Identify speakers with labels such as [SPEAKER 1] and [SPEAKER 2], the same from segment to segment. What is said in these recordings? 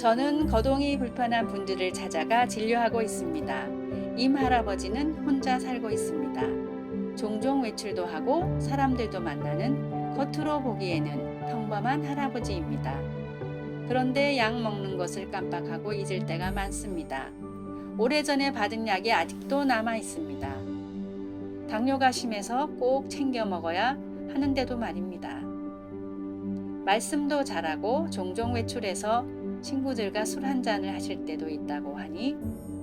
[SPEAKER 1] 저는 거동이 불편한 분들을 찾아가 진료하고 있습니다. 임 할아버지는 혼자 살고 있습니다. 종종 외출도 하고 사람들도 만나는 겉으로 보기에는 평범한 할아버지입니다. 그런데 약 먹는 것을 깜빡하고 잊을 때가 많습니다. 오래전에 받은 약이 아직도 남아 있습니다. 당뇨가 심해서 꼭 챙겨 먹어야 하는데도 말입니다. 말씀도 잘하고 종종 외출해서 친구들과 술 한 잔을 하실 때도 있다고 하니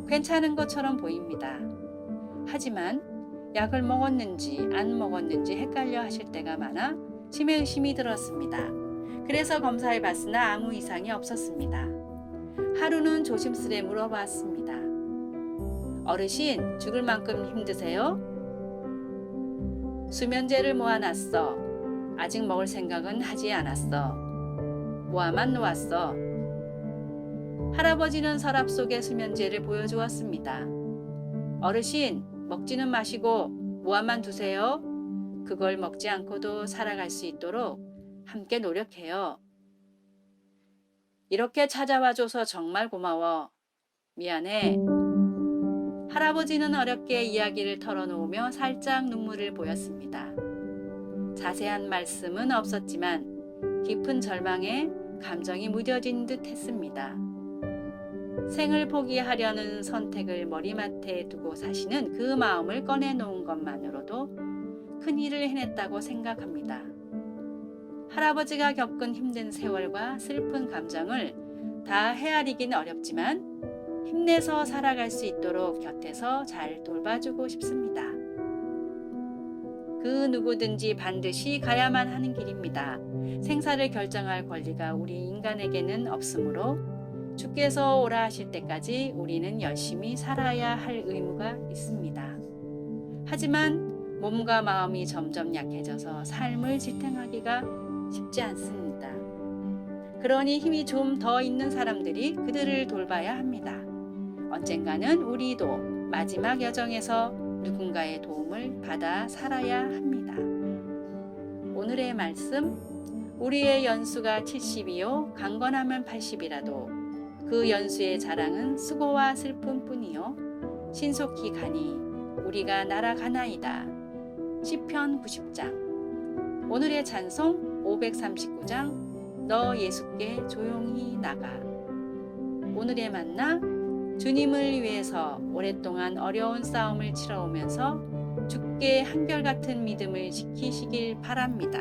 [SPEAKER 1] 괜찮은 것처럼 보입니다. 하지만 약을 먹었는지 안 먹었는지 헷갈려 하실 때가 많아 치매 의심이 들었습니다. 그래서 검사해 봤으나 아무 이상이 없었습니다. 하루는 조심스레 물어봤습니다. 어르신, 죽을 만큼 힘드세요? 수면제를 모아놨어. 아직 먹을 생각은 하지 않았어. 모아만 놓았어. 할아버지는 서랍 속에 수면제를 보여주었습니다. 어르신, 먹지는 마시고 모아만 두세요. 그걸 먹지 않고도 살아갈 수 있도록 함께 노력해요. 이렇게 찾아와줘서 정말 고마워. 미안해. 할아버지는 어렵게 이야기를 털어놓으며 살짝 눈물을 보였습니다. 자세한 말씀은 없었지만 깊은 절망에 감정이 무뎌진 듯 했습니다. 생을 포기하려는 선택을 머리맡에 두고 사시는 그 마음을 꺼내놓은 것만으로도 큰 일을 해냈다고 생각합니다. 할아버지가 겪은 힘든 세월과 슬픈 감정을 다 헤아리긴 어렵지만 힘내서 살아갈 수 있도록 곁에서 잘 돌봐주고 싶습니다. 그 누구든지 반드시 가야만 하는 길입니다. 생사를 결정할 권리가 우리 인간에게는 없으므로 주께서 오라 하실 때까지 우리는 열심히 살아야 할 의무가 있습니다. 하지만 몸과 마음이 점점 약해져서 삶을 지탱하기가 쉽지 않습니다. 그러니 힘이 좀 더 있는 사람들이 그들을 돌봐야 합니다. 언젠가는 우리도 마지막 여정에서 누군가의 도움을 받아 살아야 합니다. 오늘의 말씀 우리의 연수가 70이요 강건하면 80이라도 그 연수의 자랑은 수고와 슬픔뿐이요 신속히 가니 우리가 날아가나이다. 시편 90장 오늘의 찬송 539장 너 예수께 조용히 나가 오늘의 만나 주님을 위해서 오랫동안 어려운 싸움을 치러오면서 주께 한결같은 믿음을 지키시길 바랍니다.